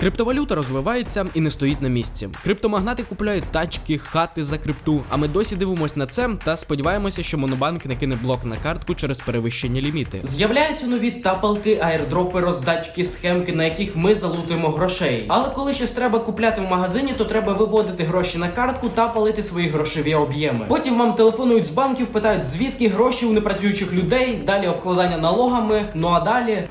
Криптовалюта розвивається і не стоїть на місці. Криптомагнати купляють тачки, хати за крипту. А ми досі дивимося на це та сподіваємося, що монобанк не кине блок на картку через перевищення ліміти. З'являються нові тапалки, аірдропи, роздатчики, схемки, на яких ми залутуємо грошей. Але коли щось треба купляти в магазині, то треба виводити гроші на картку та палити свої грошові об'єми. Потім вам телефонують з банків, питають звідки гроші у непрацюючих людей, далі обкладання налогами. Ну а далі.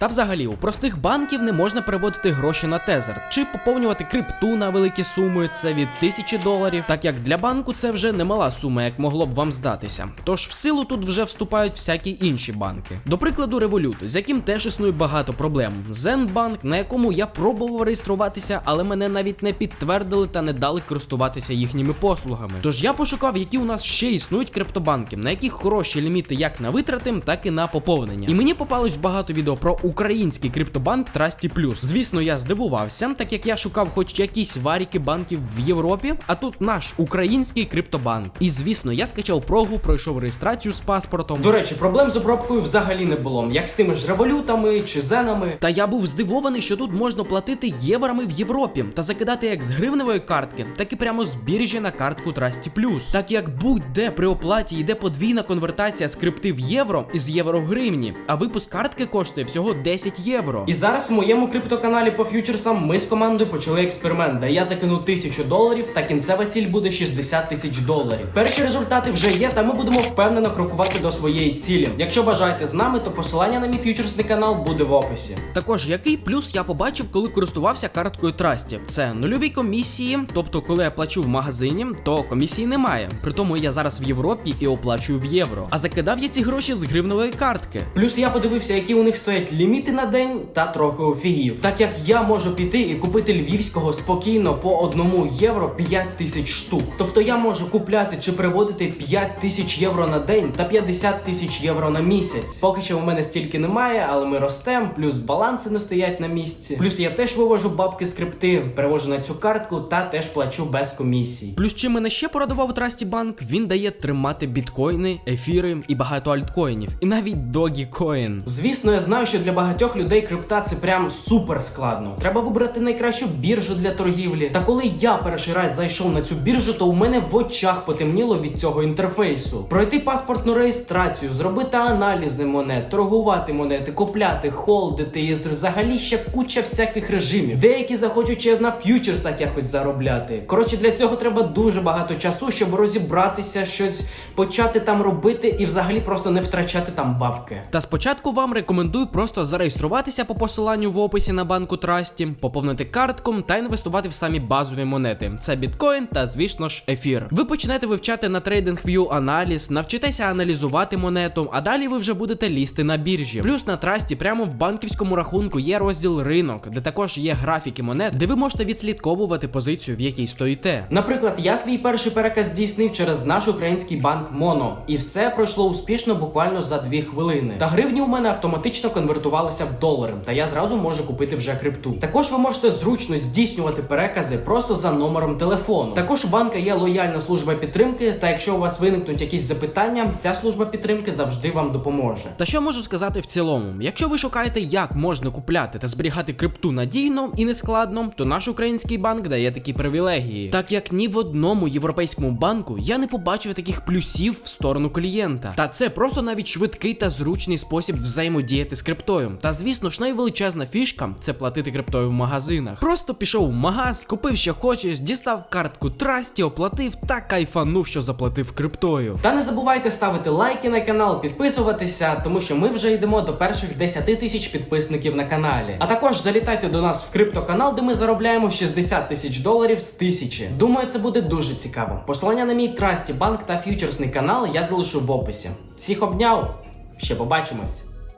Та взагалі у простих банків не можна переводити гроші на тезер чи поповнювати крипту на великі суми. Це від тисячі доларів. Так як для банку це вже немала сума, як могло б вам здатися. Тож в силу тут вже вступають всякі інші банки. До прикладу, Revolut, з яким теж існує багато проблем. Zenbank, на якому я пробував реєструватися, але мене навіть не підтвердили та не дали користуватися їхніми послугами. Тож я пошукав, які у нас ще існують криптобанки, на яких хороші ліміти як на витрати, так і на поповнення. І мені попалось багато відео про український криптобанк Trusty Plus. Звісно, я здивувався, так як я шукав хоч якісь варіки банків в Європі, а тут наш український криптобанк. І звісно, я скачав прогу, пройшов реєстрацію з паспортом. До речі, проблем з обробкою взагалі не було, як з тими ж револютами чи зенами. Та я був здивований, що тут можна платити єврами в Європі та закидати як з гривневої картки, так і прямо з біржі на картку Trusty Plus. Так як будь-де при оплаті йде подвійна конвертація з крипти в євро із євро в гривні, а випуск картки коштує всього 10 євро. І зараз в моєму криптоканалі по ф'ючерсам ми з командою почали експеримент, де я закину тисячу доларів, та кінцева ціль буде 60 тисяч доларів. Перші результати вже є, та ми будемо впевнено крокувати до своєї цілі. Якщо бажаєте з нами, то посилання на мій ф'ючерсний канал буде в описі. Також який плюс я побачив, коли користувався карткою Трасті? Це нульові комісії, тобто, коли я плачу в магазині, то комісії немає. При тому я зараз в Європі і оплачую в євро. А закидав я ці гроші з гривневої картки. Плюс я подивився, які у них стоять ліміти на день, та трохи офігів. Так як я можу піти і купити львівського спокійно по одному євро 5 тисяч штук. Тобто я можу купляти чи приводити 5 тисяч євро на день та 50 тисяч євро на місяць. Поки що у мене стільки немає, але ми ростемо, плюс баланси не стоять на місці. Плюс я теж вивожу бабки з крипти, перевожу на цю картку та теж плачу без комісій. Плюс чим мене ще порадував Трасті Банк, він дає тримати біткоїни, ефіри і багато альткоїнів, і навіть Dogecoin. Звісно, я знаю, що для багатьох людей крипта це прям супер складно. Треба вибрати найкращу біржу для торгівлі. Та коли я перший раз зайшов на цю біржу, то у мене в очах потемніло від цього інтерфейсу. Пройти паспортну реєстрацію, зробити аналізи монет, торгувати монети, купляти, холдити і взагалі ще куча всяких режимів. Деякі захочуть ще на ф'ючерсах якось заробляти. Коротше, для цього треба дуже багато часу, щоб розібратися, щось почати там робити і взагалі просто не втрачати там бабки. Та спочатку вам рекомендую просто зареєструватися по посиланню в описі на банку Трасті, поповнити картку та інвестувати в самі базові монети. Це біткоін та, звісно ж, ефір. Ви почнете вивчати на TradingView аналіз, навчитеся аналізувати монету, а далі ви вже будете лізти на біржі. Плюс на трасті прямо в банківському рахунку є розділ ринок, де також є графіки монет, де ви можете відслідковувати позицію, в якій стоїте. Наприклад, я свій перший переказ здійснив через наш український банк Моно, і все пройшло успішно буквально за 2 хвилини. Та гривні у мене автоматично конвертувалися в долари, та я зразу можу купити вже крипту. Також ви можете зручно здійснювати перекази просто за номером телефону. Також у банка є лояльна служба підтримки, та якщо у вас виникнуть якісь запитання, ця служба підтримки завжди вам допоможе. Та що можу сказати в цілому? Якщо ви шукаєте, як можна купляти та зберігати крипту надійно і нескладно, то наш український банк дає такі привілегії. Так як ні в одному європейському банку я не побачив таких плюсів в сторону клієнта. Та це просто навіть швидкий та зручний спосіб взаємодіяти з криптою. Та звісно ж, найвеличезна фішка це платити криптою в магазинах. Просто пішов в магаз, купив що хочеш, дістав картку трасті, оплатив та кайфанув, що заплатив криптою. Та не забувайте ставити лайки на канал, підписуватися, тому що ми вже йдемо до перших 10 тисяч підписників на каналі. А також залітайте до нас в криптоканал, де ми заробляємо 60 тисяч доларів з тисячі. Думаю, це буде дуже цікаво. Посилання на мій трасті банк та ф'ючерсний канал я залишу в описі. Всіх обняв, ще побачимось.